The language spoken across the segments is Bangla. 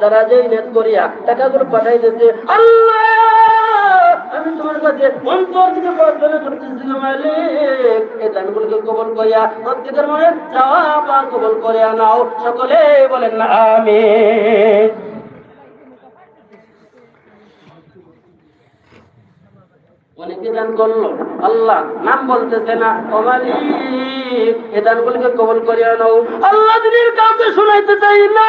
তারা যেই নেট করিয়া টাকাগুলো পাঠাইতেছে আল্লাহ, আমি তোমার কাছে অন্তর থেকে প্রার্থনা করতেছি মালিক। এই দানগুলোকে কবল করিয়া প্রত্যেকের মনে চাওয়া বা কবল করিয়া নাও। সকলে বলেন না আমিন। অনেকে দান করল, আল্লাহ নাম বলতেছে না, ও মালিক এ দানগুলিকে কবল করিয়া নাও। আল্লাহ যদি কাউকে শোনাইতে চাই না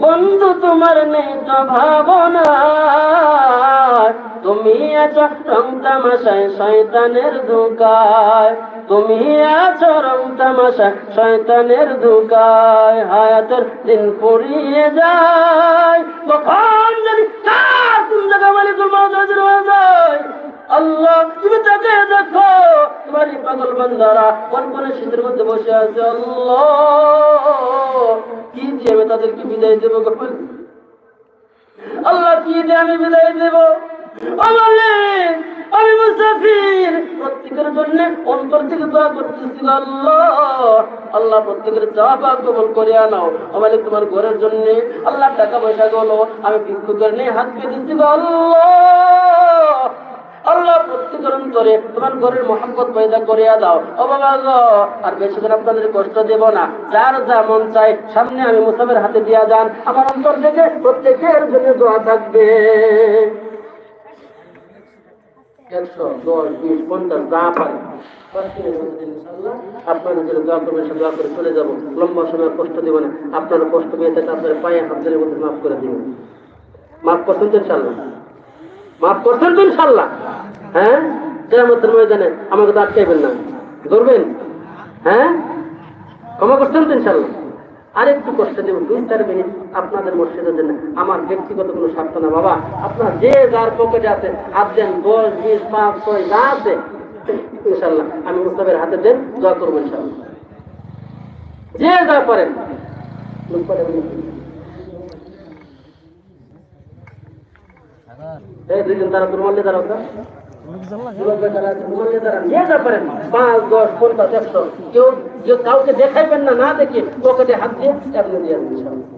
বন্ধু, তোমার নেই তো ভাবনা তুমি আছো রং তামাশায় শয়তানের দুকায়। তুমি আছো রং তামাশায় শয়তানের দুকায়। হায়াতের দিন ফুরিয়ে যায়। কখন যদি কার জায়গা মালিকুল হয়ে যায়। আল্লাহ, তুমি তাকে দেখো। তোমার পাগল বান্দারা কোন কোন শীতের মধ্যে বসে আছে আল্লাহ। দিয়ে আমি তাদেরকে বিদায় দেবো গো? আল্লাহ দিয়ে আমি বিদায় দেবো। আমি মুসাফির। প্রত্যেকের জন্য অন্তর থেকে দোয়া আল্লাহ। আল্লাহ প্রত্যেকের করে আমাদের তোমার ঘরের জন্য আল্লাহ টাকা পয়সা গুলো আমি ভিক্ষুকের নিয়ে হাত পেয়ে দিচ্ছি আল্লাহ। অন্তরে তোমার ঘরের মোহাম্মত পয়দা করিয়া দাও। ও আর বেশি করে আপনাদের কষ্ট দেব না। যার যা মন চাই সামনে আমি মুসাফের হাতে দিয়া যান। আমার অন্তর থেকে প্রত্যেকের জন্য দোয়া থাকবে। করে লম্বা কষ্ট দেবো না। কষ্ট মাফ করে মাফ করছেন মাফ করছেন তো ইনশাল্লাহ হ্যাঁ? কেরামতের ময়দানে আমাকে তো আটকাইবেন না। ধরবেন? হ্যাঁ? ক্ষমা করছেন তো ইনশাল্লাহ আর একটু কষ্ট দেব, দুই, চার মিনিট আপনাদের মসজিদের জন্য আমার ব্যক্তিগত কোনো স্বার্থ না। বাবা, আপনার যে যার পকেটে আছে, হাত দেন, দশ, বিশ, পাঁচ, ছয়, যা আছে ইনশাল্লাহ আমি মুস্তাফের হাতে দেন, দোয়া করব ইনশাল্লাহ যে যা পারেন। দুইজন তারা দুর্মল্যে দাঁড়াও তো। পাঁচ দশ পঞ্চাশ একশো কেউ কেউ কাউকে দেখাইবেন না না দেখে পকেটে হাত দিয়ে আপনি দিয়ে দিন, ইনশাআল্লাহ।